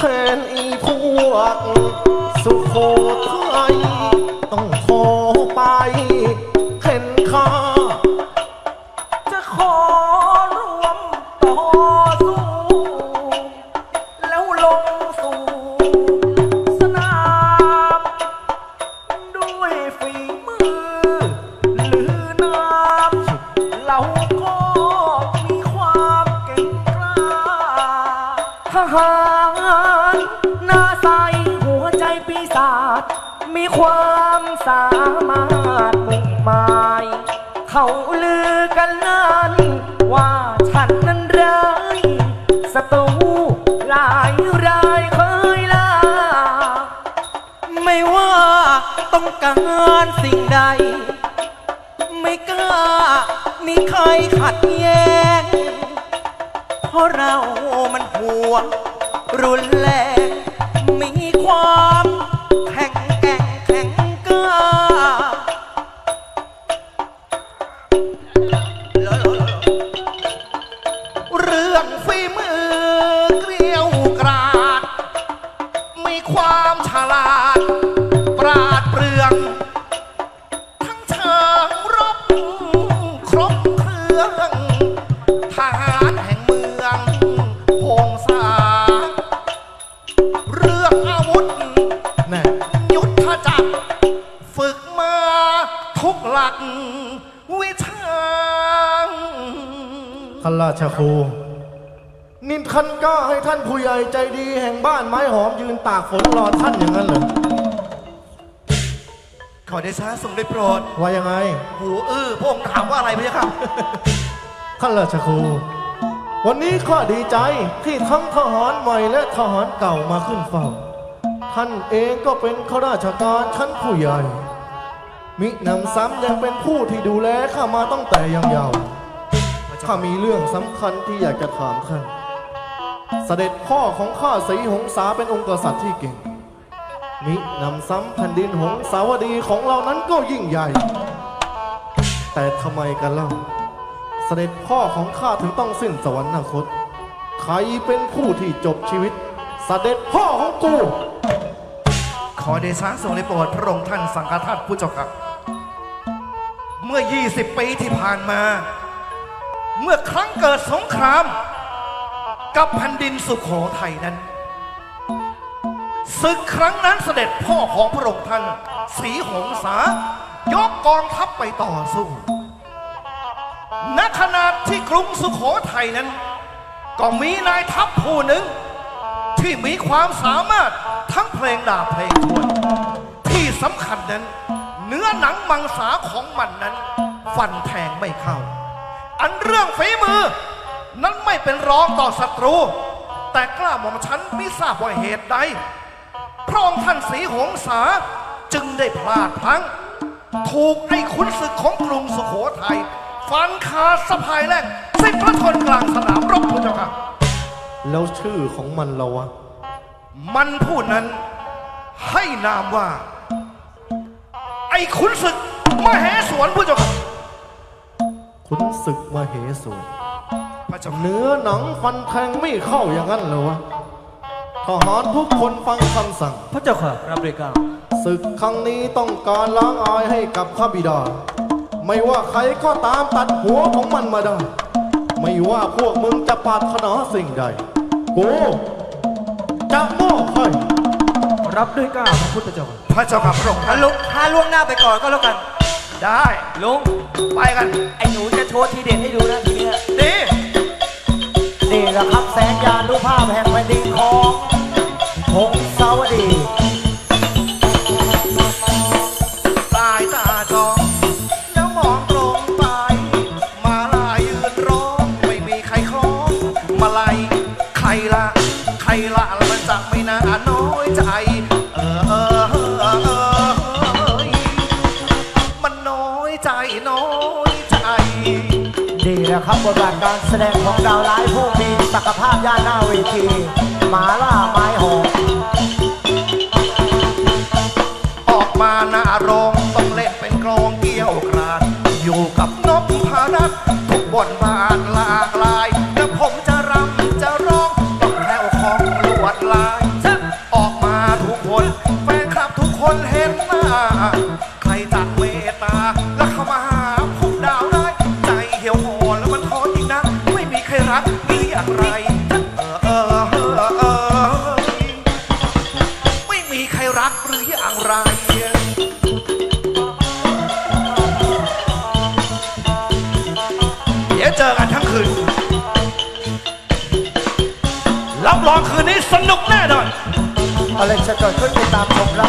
แทนอีพวก สุโขทัยต้องขอ หารหน้าใสหัวใจปีศาจมีความสามารถมุ่งหมายเขาลือกันลั่นว่าฉันนั้นร้ายศัตรูหลายรายเคยลาไม่ว่าต้องการสิ่งใด ไม่กล้ามีใครขัดแย้ง ราะเรามันหัวงรุนแรง มีความแข็งแกร่งแข็งกล้าเรื่องฝีมือเกลียวกราด มีความฉลาด ราชครู นินท่านกล้าให้ท่านผู้ใหญ่ใจดีแห่งบ้านไม้หอมยืนตากฝนรอท่านอย่างนั้นเหรอขอเดชะทรงได้โปรดว่ายังไง หูอื้อพระองค์ถามว่าอะไรพะยะค่ะท่านราชครู วันนี้ข้าดีใจที่ทั้งทหารใหม่และทหารเก่ามาขึ้นเฝ้า ท่านเองก็เป็นข้าราชการชั้นผู้ใหญ่ มิหนำซ้ำยังเป็นผู้ที่ดูแลข้ามาตั้งแต่ยังเยาว์ ข้ามีเรื่องสำคัญที่อยากจะถามท่าน เสด็จพ่อของข้าสีหงสาเป็นองค์กษัตริย์ที่เก่ง มิหนำซ้ำแผ่นดินหงสาวดีของเรานั้นก็ยิ่งใหญ่ แต่ทำไมกันเล่า เสด็จพ่อของข้าถึงต้องสิ้นสวรรคต ใครเป็นผู้ที่จบชีวิต เสด็จพ่อของกู ขอเดชะทรงได้โปรดพระองค์ท่านสังฆทัตผู้เจ้าค่ะ เมื่อ 20 ปีที่ผ่านมา เมื่อครั้งเกิดสงคราม กับแผ่นดินสุโขทัยนั้นศึกครั้งนั้นเสด็จพ่อของพระองค์ท่านสีหงสายกกองทัพไปต่อสู้ ณ ขณะที่กรุงสุโขทัยนั้น ก็มีนายทัพผู้หนึ่ง ที่มีความสามารถทั้งเพลงดาบเพลงทวน ที่สำคัญนั้น เนื้อหนังมังสาของมันนั้น ฟันแทงไม่เข้า อันเรื่องฝีมือ นั้นไม่เป็นรองต่อศัตรู แต่กล้าหม่อมฉันไม่ทราบว่าเหตุใดพระองค์ท่านสีหงสาจึงได้พลาดพลั้ง ถูกไอ้ขุนศึกของกรุงสุโขทัยฟันขาดสะพายแล่งสิ้นพระชนกลางสนามรบพระเจ้าค่ะ แล้วชื่อของมันเราวะมันผู้นั้นให้นามว่า ไอ้ขุนศึกมเหสวนผู้เจ้าค่ะ ขุนศึกมาเหสวนพระเจ้าค่ะเนื้อหนังฟันแทงไม่เข้าอย่างนั้นเหรอวะทหารทุกคนฟังคำสั่ง พระเจ้าค่ะรับเลยเกล้าศึกครั้งนี้ต้องการล้างอายให้กับพระบิดา ไม่ว่าใครก็ตามตัดหัวของมันมาได้ ไม่ว่าพวกมึงจะปรารถนาสิ่งใดกูจะมอบให้รับด้วยเกล้าพระพุทธเจ้าค่ะพระเจ้าค่ะพระองค์ท่านลุงพาล่วงหน้าไปก่อนก็แล้วกัน ได้ลุง ไปกัน ไอ้หนูจะโชว์ทีเด็ดให้ดูนะทีเนี้ยดีนี่แหละครับแสงยานุภาพแห่งแผ่นดินของพงศาวดี สายตาจองแล้วมองตรงไป มาลายยืนร้องไม่มีใครคล้องมาลายใครละ ใครละแล้วมันจะไม่น่าน้อยใจ เออเออเออเอ ครับบทบาทการแสดงของดาวร้ายผู้มีศักยภาพย่านหน้าเวทีหมาล่าไม้หอมออกมาหน้าโรงต้องเล่นเป็นกรองเกี้ยวกราดอยู่กับนพพรัตทุกบทบาทหลากหลายและผมจะรำจะร้องต้องแนวของลวดลายออกมาทุกคนแฟนคลับทุกคนเห็น คืนนี้สนุกแน่นอนอะไรจะเกิดนขึ้นไปตามชมรับ